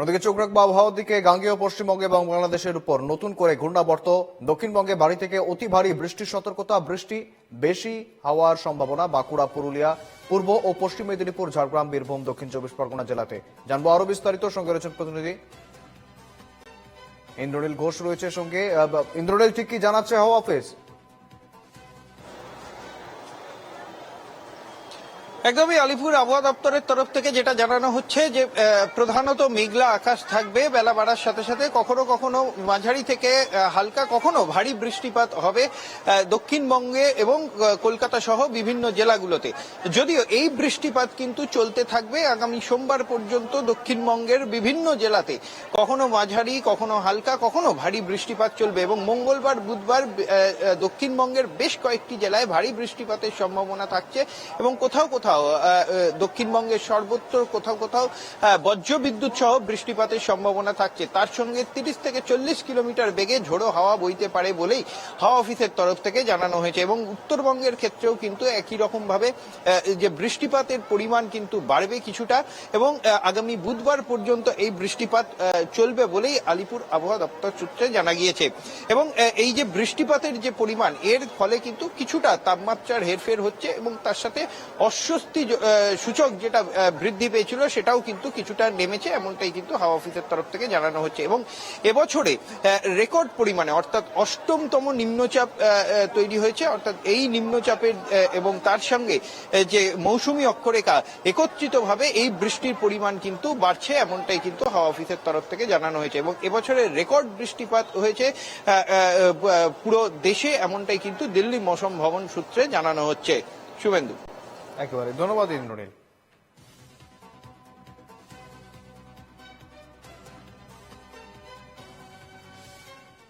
অন্যদিকে চোখ রাখব আবহাওয়ার দিকে, গাঙ্গেয় পশ্চিমবঙ্গে এবং বাংলাদেশের উপর। নতুন করে ঘূর্ণাবর্ত। দক্ষিণবঙ্গে ভারী থেকে অতি ভারী বৃষ্টির সতর্কতা, বৃষ্টি বেশি হওয়ার সম্ভাবনা বাঁকুড়া, পুরুলিয়া, পূর্ব ও পশ্চিম মেদিনীপুর, ঝাড়গ্রাম, বীরভূম, দক্ষিণ চব্বিশ পরগনা জেলাতে। জানব আরও বিস্তারিত। সঙ্গে রয়েছেন প্রতিনিধি ইন্দ্রনীল ঘোষ রয়েছে সঙ্গে। ইন্দ্রনীল ঠিক কি জানাচ্ছে হাওয়া অফিস? একদমই আলিপুর আবহাওয়া দপ্তরের তরফ থেকে যেটা জানানো হচ্ছে যে প্রধানত মেঘলা আকাশ থাকবে বেলা বাড়ার সাথে সাথে। কখনো কখনো মাঝারি থেকে হালকা কখনো ভারী বৃষ্টিপাত হবে দক্ষিণবঙ্গে এবং কলকাতা সহ বিভিন্ন জেলাগুলোতে। যদিও এই বৃষ্টিপাত কিন্তু চলতে থাকবে আগামী সোমবার পর্যন্ত দক্ষিণবঙ্গের বিভিন্ন জেলাতে। কখনো মাঝারি, কখনো হালকা, কখনো ভারী বৃষ্টিপাত চলবে এবং মঙ্গলবার, বুধবার দক্ষিণবঙ্গের বেশ কয়েকটি জেলায় ভারী বৃষ্টিপাতের সম্ভাবনা থাকছে এবং কোথাও কোথাও আহ, দক্ষিণবঙ্গের সর্বত্র কোথাও কোথাও বজ্র বিদ্যুৎ সহ বৃষ্টিপাতের সম্ভাবনা থাকছে। তার সঙ্গে তিরিশ থেকে চল্লিশ কিলোমিটার বেগে ঝোড়ো হাওয়া বইতে পারে বলেই হাওয়া অফিসের তরফ থেকে জানানো হয়েছে এবং উত্তরবঙ্গের ক্ষেত্রেও কিন্তু একই রকম ভাবে যে বৃষ্টিপাতের পরিমাণ কিন্তু বাড়বে কিছুটা এবং আগামী বুধবার পর্যন্ত এই বৃষ্টিপাত চলবে বলেই আলিপুর আবহাওয়া দপ্তর সূত্রে জানা গিয়েছে। এবং এই যে বৃষ্টিপাতের যে পরিমাণ এর ফলে কিন্তু কিছুটা তাপমাত্রার হেরফের হচ্ছে এবং তার সাথে অস্বস্তি আহ, সূচক যেটা বৃদ্ধি পেয়েছিল সেটাও কিন্তু কিছুটা নেমেছে এমনটাই কিন্তু হাওয়া অফিসের তরফ থেকে জানানো হচ্ছে। এবং এবছরে রেকর্ড পরিমাণে অর্থাৎ অষ্টমতম নিম্নচাপ তৈরি হয়েছে অর্থাৎ এই নিম্নচাপের এবং তার সঙ্গে যে মৌসুমী অক্ষরেখা একত্রিতভাবে এই বৃষ্টির পরিমাণ কিন্তু বাড়ছে এমনটাই কিন্তু হাওয়া অফিসের তরফ থেকে জানানো হয়েছে। এবং এবছরে রেকর্ড বৃষ্টিপাত হয়েছে পুরো দেশে এমনটাই কিন্তু দিল্লি মৌসুম ভবন সূত্রে জানানো হচ্ছে। শুভেন্দু। একেবারে ধন্যবাদ ইন্দ্রনীল।